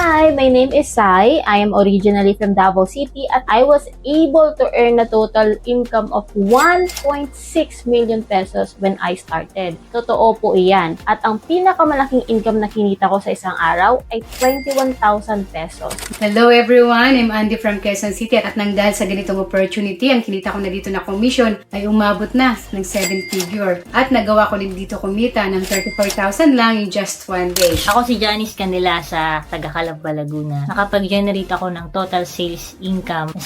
Hi, my name is Sai. I am originally from Davao City at I was able to earn a total income of 1.6 million pesos when I started. Totoo po iyan. At ang pinakamalaking income na kinita ko sa isang araw ay 21,000 pesos. Hello everyone, I'm Andy from Quezon City at nang dahil sa ganitong opportunity, ang kinita ko na dito na commission ay umabot na ng 7 figure. At nagawa ko din dito kumita ng 34,000 lang in just one day. Ako si Janice Canela sa taga Calamba, Laguna. Nakapag-generate ako ng total sales income na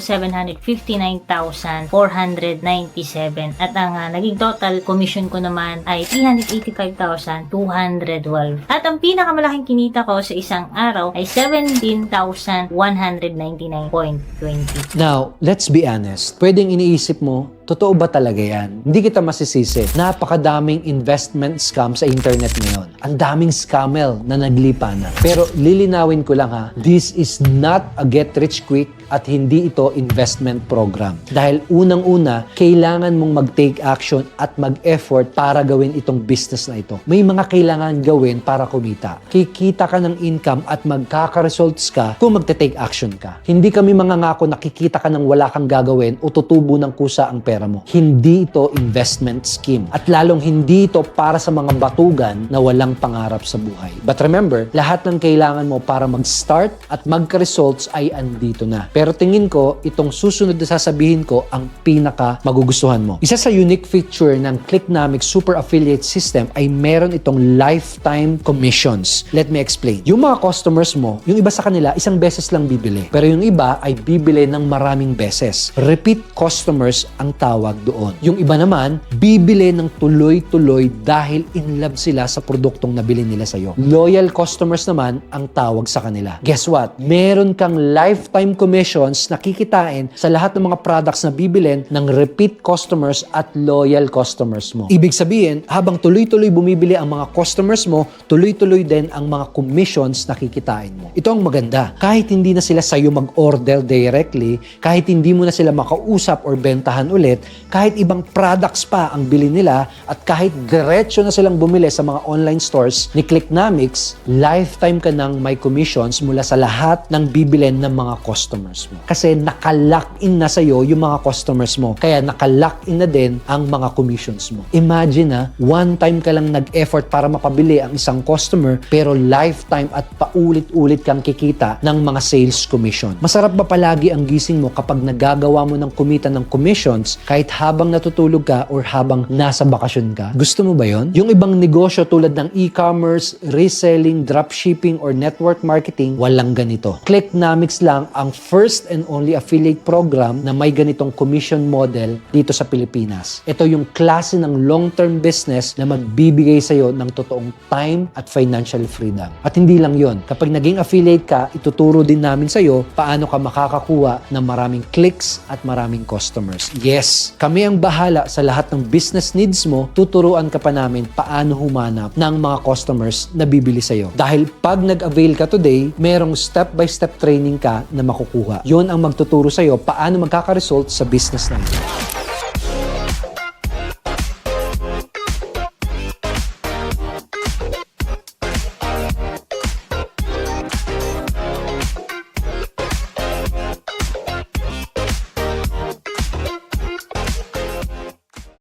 7,759,497 at ang ah, naging total commission ko naman ay 385,212. At ang pinakamalaking kinita ko sa isang araw ay 17,199.20. Now, let's be honest. Pwedeng iniisip mo, totoo ba talaga yan? Hindi kita masisisi. Napakadaming investment scam sa internet ngayon. Ang daming scammer na naglipa na. Pero lilinawin ko lang ha, this is not a get rich quick at hindi ito investment program. Dahil unang-una, kailangan mong mag-take action at mag-effort para gawin itong business na ito. May mga kailangan gawin para kumita. Kikita ka ng income at magkaka-results ka kung magte-take action ka. Hindi kami mangangako na kikita ka ng wala kang gagawin o tutubo ng kusa ang pera mo. Hindi ito investment scheme. At lalong hindi ito para sa mga batugan na walang pangarap sa buhay. But remember, lahat ng kailangan mo para mag-start at magka-results ay andito na. Pero tingin ko, itong susunod na sasabihin ko ang pinaka magugustuhan mo. Isa sa unique feature ng Clicknomics Super Affiliate System ay meron itong lifetime commissions. Let me explain. Yung mga customers mo, yung iba sa kanila, isang beses lang bibili. Pero yung iba ay bibili ng maraming beses. Repeat customers ang tawag doon. Yung iba naman, bibili ng tuloy-tuloy dahil in love sila sa produktong nabili nila sa'yo. Loyal customers naman ang tawag sa kanila. Guess what? Meron kang lifetime commissions na kikitain sa lahat ng mga products na bibilin ng repeat customers at loyal customers mo. Ibig sabihin, habang tuloy-tuloy bumibili ang mga customers mo, tuloy-tuloy din ang mga commissions na kikitain mo. Ito ang maganda. Kahit hindi na sila sa'yo mag-order directly, kahit hindi mo na sila makausap or bentahan ulit, kahit ibang products pa ang bili nila, at kahit diretso na silang bumili sa mga online stores ni Clicknomics, lifetime ka ng may commissions mula sa lahat ng bibilin ng mga customers mo. Kasi nakalock in na sa'yo yung mga customers mo. Kaya nakalock in na din ang mga commissions mo. Imagine na, one time ka lang nag-effort para mapabili ang isang customer, pero lifetime at paulit-ulit kang kikita ng mga sales commission. Masarap ba palagi ang gising mo kapag nagagawa mo ng kumita ng commissions kahit habang natutulog ka or habang nasa bakasyon ka? Gusto mo ba yon? Yung ibang negosyo tulad ng e-commerce, reselling, dropshipping, or network marketing, walang ganito. Clicknomics lang ang first and only affiliate program na may ganitong commission model dito sa Pilipinas. Ito yung klase ng long-term business na magbibigay sa'yo ng totoong time at financial freedom. At hindi lang yon. Kapag naging affiliate ka, ituturo din namin sa'yo paano ka makakakuha ng maraming clicks at maraming customers. Yes, kami ang bahala sa lahat ng business needs mo, tuturuan ka pa namin paano humanap ng mga customers na bibili sa'yo. Dahil pag nag-avail ka today, merong step-by-step training ka na makukuha. Yon ang magtuturo sa'yo paano magkaka-result sa business na ito.